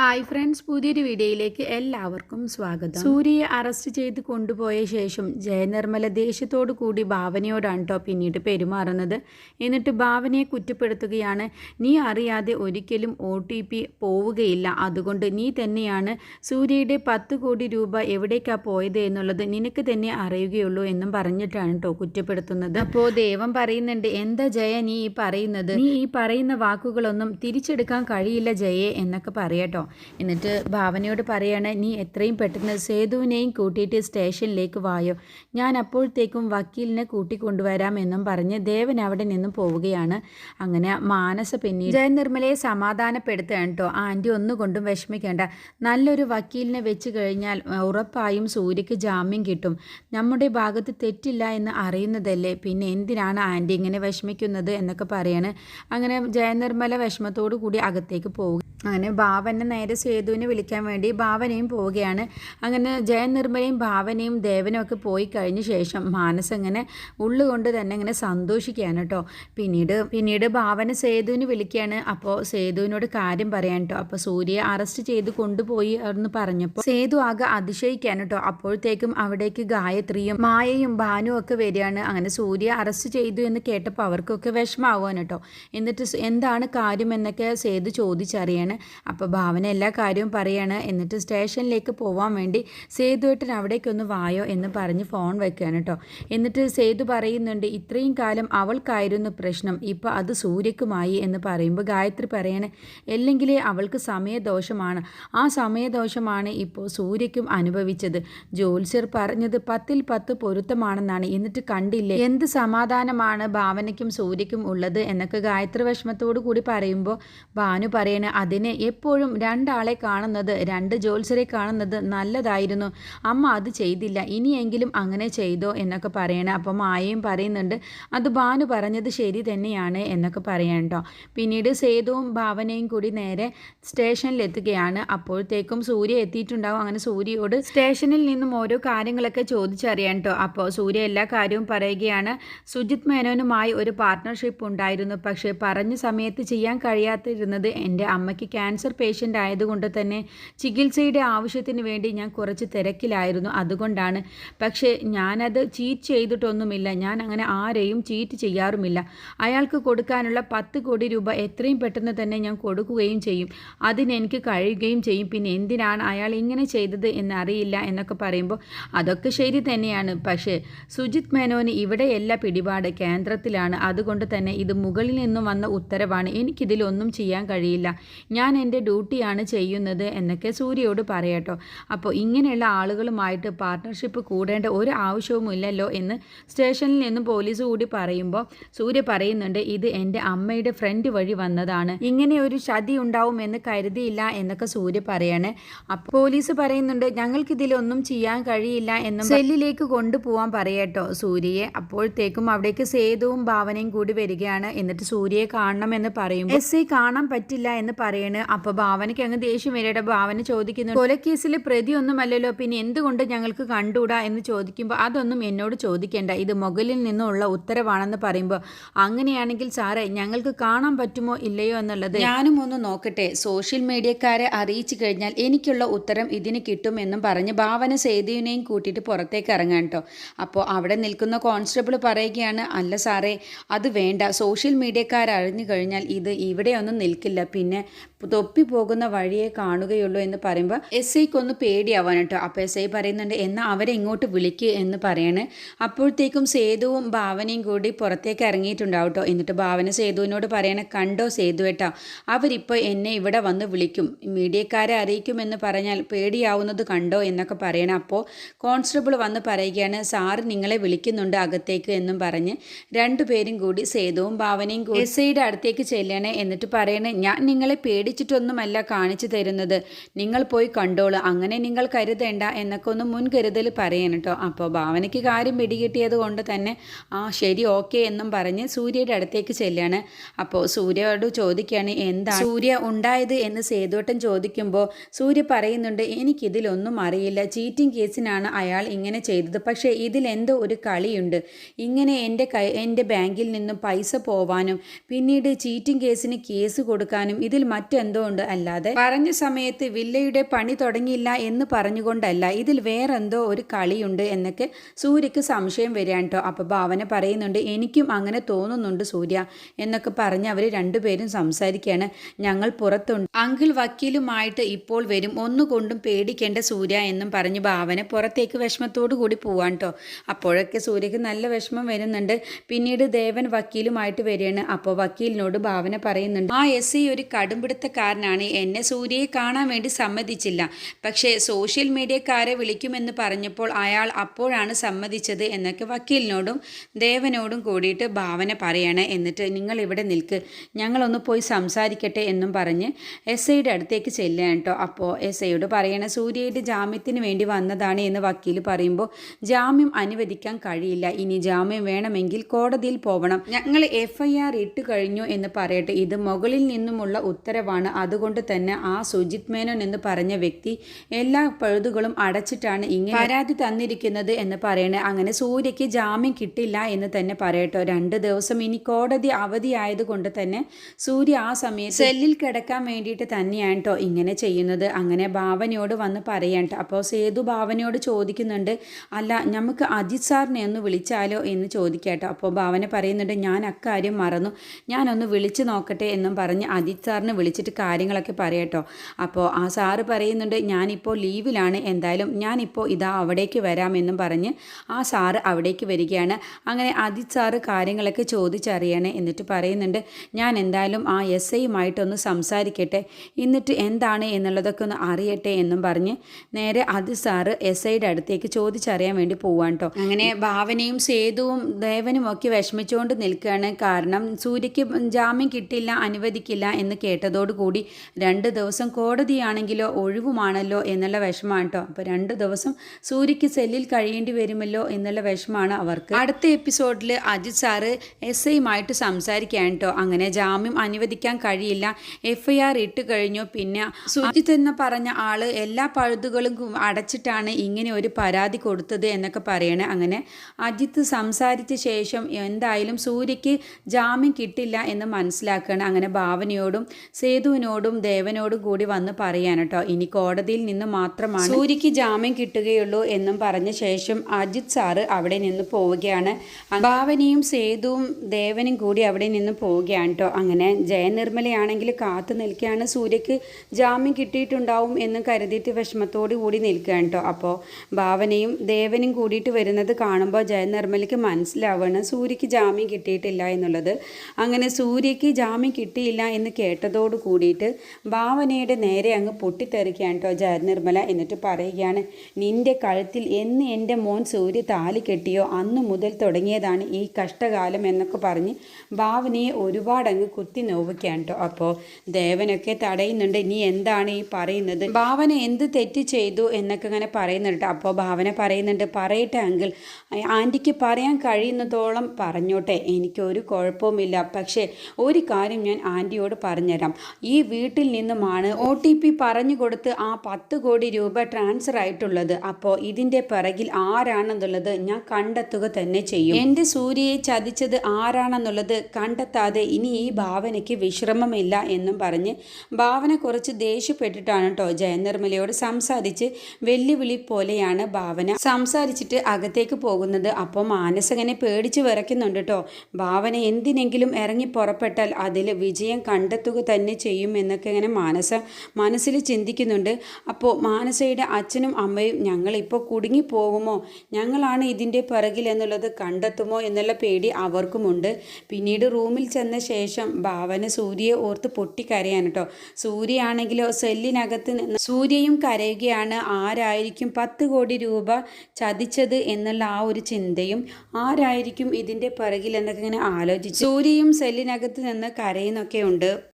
Hi friends പുതിയൊരു വീഡിയോയിലേക്ക് എല്ലാവർക്കും സ്വാഗതം. സൂര്യയെ അറസ്റ്റ് ചെയ്ത് കൊണ്ടുപോയ ശേഷം ജയനിർമ്മല ദേഷ്യത്തോടു കൂടി ഭാവനയോടാണ് കേട്ടോ പിന്നീട് പെരുമാറുന്നത്. എന്നിട്ട് ഭാവനയെ കുറ്റപ്പെടുത്തുകയാണ്. നീ അറിയാതെ ഒരിക്കലും ഒ ടി പി പോവുകയില്ല. അതുകൊണ്ട് നീ തന്നെയാണ് സൂര്യയുടെ പത്ത് കോടി രൂപ എവിടേക്കാണ് പോയത് എന്നുള്ളത് നിനക്ക് തന്നെ അറിയുകയുള്ളൂ എന്നും പറഞ്ഞിട്ടാണ് കേട്ടോ കുറ്റപ്പെടുത്തുന്നത്. അപ്പോൾ ദേവം പറയുന്നുണ്ട് എന്താ ജയ നീ ഈ പറയുന്നത്? നീ ഈ പറയുന്ന വാക്കുകളൊന്നും തിരിച്ചെടുക്കാൻ കഴിയില്ല ജയെ എന്നൊക്കെ പറയട്ടോ എന്നിട്ട് ഭാവനയോട് പറയാണ് നീ എത്രയും പെട്ടെന്ന് സേതുവിനെയും കൂട്ടിയിട്ട് സ്റ്റേഷനിലേക്ക് വായോ. ഞാൻ അപ്പോഴത്തേക്കും വക്കീലിനെ കൂട്ടിക്കൊണ്ടുവരാമെന്നും പറഞ്ഞ് ദേവൻ അവിടെ നിന്നും പോവുകയാണ്. അങ്ങനെ മാനസ പിന്നീട് ജയനിർമ്മലയെ സമാധാനപ്പെടുത്തുകയാണ് കേട്ടോ ആന്റി ഒന്നുകൊണ്ടും വിഷമിക്കേണ്ട. നല്ലൊരു വക്കീലിനെ വെച്ച് കഴിഞ്ഞാൽ ഉറപ്പായും സൂര്യക്ക് ജാമ്യം കിട്ടും. നമ്മുടെ ഭാഗത്ത് തെറ്റില്ല എന്ന് അറിയുന്നതല്ലേ? പിന്നെ എന്തിനാണ് ആന്റി ഇങ്ങനെ വിഷമിക്കുന്നത്? എന്നൊക്കെ പറയാണ്. അങ്ങനെ ജയനിർമ്മല വിഷമത്തോടു കൂടി അകത്തേക്ക് പോകും അങ്ങനെ ഭാവനെ നേരെ സേതുവിനെ വിളിക്കാൻ വേണ്ടി ഭാവനയും പോവുകയാണ്. അങ്ങനെ ജയനിർമ്മലയും ഭാവനയും ദേവനും ഒക്കെ പോയി കഴിഞ്ഞ ശേഷം മാനസ് അങ്ങനെ ഉള്ളുകൊണ്ട് തന്നെ ഇങ്ങനെ സന്തോഷിക്കുകയാണ് കേട്ടോ. പിന്നീട് പിന്നീട് ഭാവന സേതുവിനെ വിളിക്കുകയാണ്. അപ്പോൾ സേതുവിനോട് കാര്യം പറയാൻ കേട്ടോ. അപ്പോൾ സൂര്യയെ അറസ്റ്റ് ചെയ്ത് കൊണ്ടുപോയി എന്ന് പറഞ്ഞപ്പോൾ സേതു ആകെ അതിശയിക്കാൻ കേട്ടോ. അപ്പോഴത്തേക്കും അവിടേക്ക് ഗായത്രിയും മായയും ഭാനുവും ഒക്കെ വരികയാണ്. അങ്ങനെ സൂര്യ അറസ്റ്റ് ചെയ്തു എന്ന് കേട്ടപ്പോൾ അവർക്കൊക്കെ വിഷമാവാൻ കേട്ടോ. എന്നിട്ട് എന്താണ് കാര്യം എന്നൊക്കെ സേതു ചോദിച്ചറിയാണ്. അപ്പോൾ ഭാവന എല്ലാ കാര്യവും പറയാണ്. എന്നിട്ട് സ്റ്റേഷനിലേക്ക് പോകാൻ വേണ്ടി സേതുവേട്ടൻ അവിടേക്കൊന്ന് വായോ എന്ന് പറഞ്ഞ് ഫോൺ വെക്കുകയാണ് കേട്ടോ. എന്നിട്ട് സേതു പറയുന്നുണ്ട് ഇത്രയും കാലം അവൾക്കായിരുന്നു പ്രശ്നം. ഇപ്പോൾ അത് സൂര്യക്കുമായി എന്ന് പറയുമ്പോൾ ഗായത്രി പറയാണ് അല്ലെങ്കിൽ അവൾക്ക് സമയദോഷമാണ്. ആ സമയദോഷമാണ് ഇപ്പോൾ സൂര്യക്കും അനുഭവിച്ചത്. ജ്യോത്സ്യർ പറഞ്ഞത് പത്തിൽ പത്ത് പൊരുത്തമാണെന്നാണ്. എന്നിട്ട് കണ്ടില്ലേ എന്ത് സമാധാനമാണ് ഭാവനയ്ക്കും സൂര്യക്കും ഉള്ളത്? എന്നൊക്കെ ഗായത്രി വിഷമത്തോടു കൂടി പറയുമ്പോൾ ഭാനു പറയണ അതിന് എപ്പോഴും രണ്ടാളെ കാണുന്നത് രണ്ട് ജോത്സരെ കാണുന്നത് നല്ലതായിരുന്നു. അമ്മ അത് ചെയ്തില്ല. ഇനിയെങ്കിലും അങ്ങനെ ചെയ്തോ എന്നൊക്കെ പറയണേ. അപ്പം മായയും പറയുന്നുണ്ട് അത് ഭാനു പറഞ്ഞത് ശരി തന്നെയാണ് എന്നൊക്കെ പറയണ്ടോ പിന്നീട് സേതുവും ഭാവനയും കൂടി നേരെ സ്റ്റേഷനിലെത്തുകയാണ്. അപ്പോഴത്തേക്കും സൂര്യ എത്തിയിട്ടുണ്ടാവും. അങ്ങനെ സൂര്യയോട് സ്റ്റേഷനിൽ നിന്നും ഓരോ കാര്യങ്ങളൊക്കെ ചോദിച്ചറിയാൻ കേട്ടോ അപ്പോൾ സൂര്യ എല്ലാ കാര്യവും പറയുകയാണ് സുജിത് മേനോനുമായി ഒരു പാർട്ട്ണർഷിപ്പ് ഉണ്ടായിരുന്നു. പക്ഷേ പറഞ്ഞ സമയത്ത് ചെയ്യാൻ കഴിയാതിരുന്നത് എന്റെ അമ്മയ്ക്ക് ക്യാൻസർ പേഷ്യന്റ് ആയതുകൊണ്ട് തന്നെ ചികിത്സയുടെ ആവശ്യത്തിന് വേണ്ടി ഞാൻ കുറച്ച് തിരക്കിലായിരുന്നു. അതുകൊണ്ടാണ്. പക്ഷേ ഞാനത് ചീറ്റ് ചെയ്തിട്ടൊന്നുമില്ല. ഞാൻ അങ്ങനെ ആരെയും ചീറ്റ് ചെയ്യാറുമില്ല. അയാൾക്ക് കൊടുക്കാനുള്ള പത്ത് കോടി രൂപ എത്രയും പെട്ടെന്ന് തന്നെ ഞാൻ കൊടുക്കുകയും ചെയ്യും. അതിനെനിക്ക് കഴിയുകയും ചെയ്യും. പിന്നെ എന്തിനാണ് അയാൾ ഇങ്ങനെ ചെയ്തത് എന്നറിയില്ല എന്നൊക്കെ പറയുമ്പോൾ അതൊക്കെ ശരി തന്നെയാണ്. പക്ഷേ സുജിത് മേനോന് ഇവിടെയല്ല പിടിപാട്. കേന്ദ്രത്തിലാണ്. അതുകൊണ്ട് തന്നെ ഇത് മുകളിൽ നിന്നും വന്ന ഉത്തരവാണ്. എനിക്കിതിലൊന്നും ചെയ്യാൻ കഴിയില്ല. ഞാൻ എന്റെ ഡ്യൂട്ടിയാണ് ചെയ്യുന്നത് എന്നൊക്കെ സൂര്യയോട് പറയട്ടോ. അപ്പോൾ ഇങ്ങനെയുള്ള ആളുകളുമായിട്ട് പാർട്ട്ണർഷിപ്പ് കൂടേണ്ട ഒരു ആവശ്യവുമില്ലല്ലോ എന്ന് സ്റ്റേഷനിൽ നിന്നും പോലീസ് കൂടി പറയുമ്പോൾ സൂര്യ പറയുന്നുണ്ട് ഇത് എന്റെ അമ്മയുടെ ഫ്രണ്ട് വഴി വന്നതാണ്. ഇങ്ങനെ ഒരു ചതി ഉണ്ടാവുമെന്ന് കരുതിയില്ല എന്നൊക്കെ സൂര്യ പറയാണ്. അപ്പോൾ പോലീസ് പറയുന്നുണ്ട് ഞങ്ങൾക്കിതിലൊന്നും ചെയ്യാൻ കഴിയില്ല എന്നും സെല്ലിലേക്ക് കൊണ്ടുപോകാൻ പറയട്ടോ സൂര്യയെ. അപ്പോഴത്തേക്കും അവിടേക്ക് സേതുവും ഭാവനയും കൂടി വരികയാണ്. എന്നിട്ട് സൂര്യയെ കാണണം എന്ന് പറയും എസ് കാണാൻ പറ്റില്ല എന്ന് പറയണ് അപ്പോൾ ഭാവനയ്ക്ക് അങ്ങ് ദേഷ്യം വരിയുടെ ഭാവന ചോദിക്കുന്നു കൊലക്കേസിൽ പ്രതിയൊന്നുമല്ലല്ലോ. പിന്നെ എന്തുകൊണ്ട് ഞങ്ങൾക്ക് കണ്ടുകൂടാ? എന്ന് ചോദിക്കുമ്പോൾ അതൊന്നും എന്നോട് ചോദിക്കേണ്ട. ഇത് മുകളിൽ നിന്നുള്ള ഉത്തരവാണെന്ന് പറയുമ്പോൾ അങ്ങനെയാണെങ്കിൽ സാറേ ഞങ്ങൾക്ക് കാണാൻ പറ്റുമോ ഇല്ലയോ എന്നുള്ളത്? ഞാനും ഒന്ന് നോക്കട്ടെ. സോഷ്യൽ മീഡിയക്കാരെ അറിയിച്ചു കഴിഞ്ഞാൽ എനിക്കുള്ള ഉത്തരം ഇതിന് കിട്ടുമെന്നും പറഞ്ഞ് ഭാവന സേതുവിനെയും കൂട്ടിയിട്ട് പുറത്തേക്ക് ഇറങ്ങാൻ കേട്ടോ. അപ്പോൾ അവിടെ നിൽക്കുന്ന കോൺസ്റ്റബിൾ പറയുകയാണ് അല്ല സാറേ അത് വേണ്ട. സോഷ്യൽ മീഡിയക്കാർ അറിഞ്ഞു കഴിഞ്ഞാൽ ഇത് ഇവിടെയൊന്നും നിൽക്കില്ല. പിന്നെ തൊപ്പി പോകുന്ന വഴിയെ കാണുകയുള്ളൂ എന്ന് പറയുമ്പോൾ എസ് ഐക്ക് ഒന്ന് പേടിയാവാൻ കേട്ടോ അപ്പോൾ എസ് ഐ പറയുന്നുണ്ട് എന്നാൽ അവരെ ഇങ്ങോട്ട് വിളിക്കുക എന്ന് പറയണേ. അപ്പോഴത്തേക്കും സേതുവും ഭാവനയും കൂടി പുറത്തേക്ക് ഇറങ്ങിയിട്ടുണ്ടാവും കേട്ടോ എന്നിട്ട് ഭാവന സേതുവിനോട് പറയണേ കണ്ടോ സേതു ഏട്ടാ അവരിപ്പോൾ എന്നെ ഇവിടെ വന്ന് വിളിക്കും. മീഡിയക്കാരെ അറിയിക്കുമെന്ന് പറഞ്ഞാൽ പേടിയാവുന്നത് കണ്ടോ എന്നൊക്കെ പറയണം. അപ്പോൾ കോൺസ്റ്റബിൾ വന്ന് പറയുകയാണ് സാറ് നിങ്ങളെ വിളിക്കുന്നുണ്ട് അകത്തേക്ക് എന്നും പറഞ്ഞ് രണ്ടുപേരും കൂടി സേതുവും ഭാവനയും കൂടി എസ് ഐയുടെ അടുത്തേക്ക് ചെല്ലണേ. എന്നിട്ട് പറയണേ ഞാൻ നിങ്ങളെ പേടിച്ചിട്ടൊന്നുമല്ല കാണിച്ചു തരുന്നത്. നിങ്ങൾ പോയി കണ്ടോളൂ. അങ്ങനെ നിങ്ങൾ കരുതേണ്ട എന്നൊക്കെ ഒന്ന് മുൻകരുതൽ പറയണം കേട്ടോ. അപ്പോൾ ഭാവനയ്ക്ക് കാര്യം പിടികിട്ടിയത് കൊണ്ട് തന്നെ ആ ശരി ഓക്കെ എന്നും പറഞ്ഞ് സൂര്യയുടെ അടുത്തേക്ക് ചെല്ലാണ്. അപ്പോൾ സൂര്യയോട് ചോദിക്കുകയാണ് എന്താ? സൂര്യ ഉണ്ടായത്? എന്ന് സേതുവട്ടൻ ചോദിക്കുമ്പോൾ സൂര്യ പറയുന്നുണ്ട് എനിക്കിതിലൊന്നും അറിയില്ല. ചീറ്റിംഗ് കേസിനാണ് അയാൾ ഇങ്ങനെ ചെയ്തത്. പക്ഷേ ഇതിലെന്തോ ഒരു കളിയുണ്ട്. ഇങ്ങനെ എന്റെ കൈ എന്റെ ബാങ്കിൽ നിന്നും പൈസ പോവാനും പിന്നീട് ചീറ്റിംഗ് കേസിന് കേസ് കൊടുക്കാനും ഇതിൽ മറ്റെന്തോ ഉണ്ട് അല്ലാതെ പറഞ്ഞ സമയത്ത് വില്ലയുടെ പണി തുടങ്ങിയില്ല എന്ന് പറഞ്ഞുകൊണ്ടല്ല. ഇതിൽ വേറെന്തോ ഒരു കളിയുണ്ട് എന്നൊക്കെ സൂര്യക്ക് സംശയം വരികയാണ് കേട്ടോ അപ്പോൾ ഭാവന പറയുന്നുണ്ട് എനിക്കും അങ്ങനെ തോന്നുന്നുണ്ട് സൂര്യ എന്നൊക്കെ പറഞ്ഞ് അവർ രണ്ടുപേരും സംസാരിക്കുകയാണ്. ഞങ്ങൾ പുറത്തുണ്ട്. അങ്കിൾ വക്കീലുമായിട്ട് ഇപ്പോൾ വരും. ഒന്നുകൊണ്ടും പേടിക്കേണ്ട സൂര്യ എന്നും പറഞ്ഞ് ഭാവന പുറത്തേക്ക് വിഷമത്തോടു കൂടി പോവാൻ കേട്ടോ അപ്പോഴൊക്കെ സൂര്യക്ക് നല്ല വിഷമം വരുന്നുണ്ട്. പിന്നീട് ദേവൻ വക്കീലുമായിട്ട് വരികയാണ്. അപ്പോൾ വക്കീലിനോട് ഭാവന പറയുന്നുണ്ട് ആ എസ് സി ഒരു കടുംപിടുത്തക്കാരനാണ് എന്നെ സൂര്യയെ കാണാൻ വേണ്ടി സമ്മതിച്ചില്ല. പക്ഷേ സോഷ്യൽ മീഡിയക്കാരെ വിളിക്കുമെന്ന് പറഞ്ഞപ്പോൾ അയാൾ അപ്പോഴാണ് സമ്മതിച്ചത് എന്നൊക്കെ വക്കീലിനോടും ദേവനോടും കൂടിയിട്ട് ഭാവന പറയണേ. എന്നിട്ട് നിങ്ങൾ ഇവിടെ നിൽക്ക്. ഞങ്ങളൊന്ന് പോയി സംസാരിക്കട്ടെ എന്നും പറഞ്ഞ് എസ് ഐയുടെ അടുത്തേക്ക് ചെല്ലുക കേട്ടോ. അപ്പോൾ എസ് ഐയോട് പറയണ സൂര്യയുടെ ജാമ്യത്തിന് വേണ്ടി വന്നതാണ് എന്ന് വക്കീൽ പറയുമ്പോൾ ജാമ്യം അനുവദിക്കാൻ കഴിയില്ല. ഇനി ജാമ്യം വേണമെങ്കിൽ കോടതിയിൽ പോകണം ഞങ്ങൾ എഫ് ഐ ആർ ഇട്ട് കഴിഞ്ഞു എന്ന് പറയട്ടെ. ഇത് മുകളിൽ നിന്നുമുള്ള ഉത്തരവാണ്. അതുകൊണ്ട് തന്നെ ആ സുജിത് മേനോൻ എന്ന് പറഞ്ഞ വ്യക്തി എല്ലാ പഴുതുകളും അടച്ചിട്ടാണ് ഇങ്ങനെ പരാതി തന്നിരിക്കുന്നത് എന്ന് പറയണേ. അങ്ങനെ സൂര്യയ്ക്ക് ജാമ്യം കിട്ടില്ല എന്ന് തന്നെ പറയട്ടോ. രണ്ട് ദിവസം ഇനി കോടതി അവധിയായതുകൊണ്ട് തന്നെ സൂര്യ ആ സമയത്ത് സെല്ലിൽ കിടക്കാൻ വേണ്ടിയിട്ട് തന്നെയാണ് കേട്ടോ ഇങ്ങനെ ചെയ്യുന്നത്. അങ്ങനെ ഭാവനയോട് വന്ന് പറയണ്ട അപ്പോൾ സേതു ഭാവനയോട് ചോദിക്കുന്നുണ്ട് അല്ല നമുക്ക് അജിത് സാറിനെ ഒന്ന് വിളിച്ചാലോ എന്ന് ചോദിക്കാട്ടോ അപ്പോൾ ഭാവന പറയുന്നുണ്ട് ഞാൻ അക്കാര്യം മറന്നു. ഞാനൊന്ന് വിളിച്ചു നോക്കട്ടെ എന്നും പറഞ്ഞ് അജിത് സാറിനെ വിളിച്ചിട്ട് കാര്യങ്ങളൊക്കെ പറയട്ടോ അപ്പോൾ ആ സാറ് പറയുന്നുണ്ട് ഞാനിപ്പോൾ ലീവിലാണ് എന്തായാലും ഞാനിപ്പോൾ ഇതാ അവിടേക്ക് വരാമെന്നും പറഞ്ഞ് ആ സാറ് അവിടേക്ക് വരികയാണ്. അങ്ങനെ അജിത് സാറ് കാര്യങ്ങളൊക്കെ ചോദിച്ചറിയണേ എന്നിട്ട് പറയുന്നുണ്ട് ഞാൻ എന്തായാലും ആ എസ് ഐയുമായിട്ടൊന്ന് സംസാരിക്കട്ടെ. എന്നിട്ട് എന്താണ് എന്നുള്ളതൊക്കെ ഒന്ന് അറിയട്ടെ എന്നും പറഞ്ഞ് നേരെ അജിത് സാറ് എസ് ഐയുടെ അടുത്തേക്ക് ചോദിച്ചറിയാൻ വേണ്ടി പോവാണ് കേട്ടോ. അങ്ങനെ ഭാവനയും സേതുവും ദേവനും ഒക്കെ വിഷമിച്ചുകൊണ്ട് നിൽക്കുകയാണ്. കാരണം സൂര്യയ്ക്ക് ജാമ്യം കിട്ടില്ല അനുവദിക്കില്ല എന്ന് കേട്ടതോടുകൂടി രണ്ട് ദിവസം കോടതിയാണെങ്കിലോ ഒഴിവുമാണല്ലോ എന്നുള്ള വിഷമാണ് കേട്ടോ. അപ്പോൾ രണ്ട് ദിവസം സൂര്യയ്ക്ക് സെല്ലിൽ കഴിയേണ്ടി വരുമല്ലോ എന്നുള്ള വിഷമാണ് അവർക്ക്. അടുത്ത എപ്പിസോഡിൽ അജിത് സാറ് എസ് ഐയുമായിട്ട് സംസാരിക്കുകയാണ് കേട്ടോ. അങ്ങനെ ജാമ്യം അനുവദിക്കാൻ കഴിയില്ല. എഫ് ഐ ആർ ഇട്ട് കഴിഞ്ഞു. പിന്നെ സുജിത്ത് എന്ന് പറഞ്ഞ ആൾ എല്ലാ പഴുതുകളും അടച്ചിട്ടാണ് ഇങ്ങനെ ഒരു പരാതി കൊടുത്തത് എന്നൊക്കെ പറയണേ. അങ്ങനെ അജിത്ത് സംസാരിച്ച ശേഷം എന്തായാലും സൂര്യയ്ക്ക് ജാമ്യം കിട്ടില്ല എന്ന് മനസ്സിലാക്കുകയാണ് അങ്ങനെ ഭാവനയോടും സേതുവിനോടും ദേവനോടും കൂടി വന്ന് പറയാൻ കേട്ടോ ഇനി കോടതിയിൽ നിന്ന് മാത്രമാണ് സൂര്യക്ക് ജാമ്യം കിട്ടുകയുള്ളൂ എന്നും പറഞ്ഞ ശേഷം അജിത് സാറ് അവിടെ നിന്ന് പോവുകയാണ്. ഭാവനയും സേതുവും ദേവനും കൂടി അവിടെ നിന്ന് പോവുകയാണ് കേട്ടോ അങ്ങനെ ജയനിർമ്മലയാണെങ്കിൽ കാത്തു നിൽക്കുകയാണ്. സൂര്യക്ക് ജാമ്യം കിട്ടിയിട്ടുണ്ടാവും എന്ന് കരുതിയിട്ട് വിഷമത്തോടു കൂടി നിൽക്കുകയാണ് കേട്ടോ അപ്പോൾ ഭാവനയും ദേവനും കൂടിയിട്ട് വരുന്നത് കാണുമ്പോൾ ജയനിർമ്മലയ്ക്ക് മനസ്സിലാവുകയാണ് സൂര്യക്ക് ജാമ്യം കിട്ടിയിട്ടില്ല എന്നുള്ളത്. അങ്ങനെ സൂര്യക്ക് ജാമ്യം കിട്ടിയില്ല എന്ന് കേട്ടതോട് കൂടിയിട്ട് ഭാവനയുടെ നേരെ അങ്ങ് പൊട്ടിത്തെറിക്കുകയാണ് കേട്ടോ ജയനിർമ്മല എന്നിട്ട് പറയുകയാണ് നിന്റെ കഴുത്തിൽ എന്ന് എന്റെ മോൻ സൂര്യ താലി കെട്ടിയോ? അന്ന് മുതൽ തുടങ്ങിയതാണ് ഈ കഷ്ടകാലം എന്നൊക്കെ പറഞ്ഞ് ഭാവനയെ ഒരുപാടങ്ങ് കുത്തി നോവുകയാണ് കേട്ടോ. അപ്പോൾ ദേവനൊക്കെ തടയുന്നുണ്ട് നീ എന്താണ് ഈ പറയുന്നത്? ഭാവന എന്ത് തെറ്റ് ചെയ്തു? എന്നൊക്കെ ഇങ്ങനെ പറയുന്നുണ്ട് അപ്പോൾ ഭാവന പറയുന്നുണ്ട് പറയട്ടെ അങ്കിൾ ആന്റിക്ക് പറയാൻ കഴിയുന്നതോളം പറഞ്ഞോട്ടെ എനിക്കൊരു കുഴപ്പവുമില്ല. പക്ഷേ ഒരു കാര്യം ഞാൻ ആന്റിയോട് പറഞ്ഞുതരാം. ഈ വീട്ടിൽ നിന്നുമാണ് ഒ ടി പി പറഞ്ഞു കൊടുത്ത് ആ പത്ത് കോടി രൂപ ട്രാൻസ്ഫർ ആയിട്ടുള്ളത്. അപ്പോൾ ഇതിന്റെ പിറകിൽ ആരാണെന്നുള്ളത് ഞാൻ കണ്ടെത്തുക തന്നെ ചെയ്യും. എന്റെ സൂര്യയെ ചതിച്ചത് ആരാണെന്നുള്ളത് കണ്ടെത്താതെ ഇനി ഈ ഭാവനയ്ക്ക് വിശ്രമമില്ല എന്നും പറഞ്ഞ് ഭാവന കുറച്ച് ദേഷ്യപ്പെട്ടിട്ടാണ് കേട്ടോ ജയനിർമ്മലയോട് സംസാരിച്ച് വെല്ലുവിളി പോലെയാണ് ഭാവന. സംസാരിച്ചിട്ട് അകത്തേക്ക് പോകുന്നത്. അപ്പോൾ മാനസകനെ പേടിച്ച് വിറയ്ക്കുന്നുണ്ട് കേട്ടോ ഭാവന എന്തിനെങ്കിലും ഇറങ്ങി പുറപ്പെട്ടാൽ അതിൽ വിജയം കണ്ടെത്തുക തന്നെ ചെയ്യും. എന്നൊക്കെ ഇങ്ങനെ മാനസ മനസ്സിൽ ചിന്തിക്കുന്നുണ്ട്. അപ്പോൾ മാനസയുടെ അച്ഛനും അമ്മയും ഞങ്ങളിപ്പോൾ കുടുങ്ങിപ്പോകുമോ ഞങ്ങളാണ് ഇതിന്റെ പിറകിൽ എന്നുള്ളത് കണ്ടെത്തുമോ എന്നുള്ള പേടി അവർക്കുമുണ്ട്. പിന്നീട് റൂമിൽ ചെന്ന ശേഷം ഭാവന സൂര്യയെ ഓർത്ത് പൊട്ടിക്കരയാണ് കേട്ടോ. സൂര്യയാണെങ്കിലോ സെല്ലിനകത്ത് നിന്ന് സൂര്യയും കരയുകയാണ്. ആരായിരിക്കും പത്ത് കോടി രൂപ ചതിച്ചത് എന്നുള്ള ആ ഒരു ചിന്തയും ആരായിരിക്കും ഇതിന്റെ പിറകിൽ എന്നൊക്കെ ഇങ്ങനെ ആലോചിച്ചു സൂര്യയും സെല്ലിനകത്ത് നിന്ന് കരയുന്നൊക്കെ ഉണ്ട്.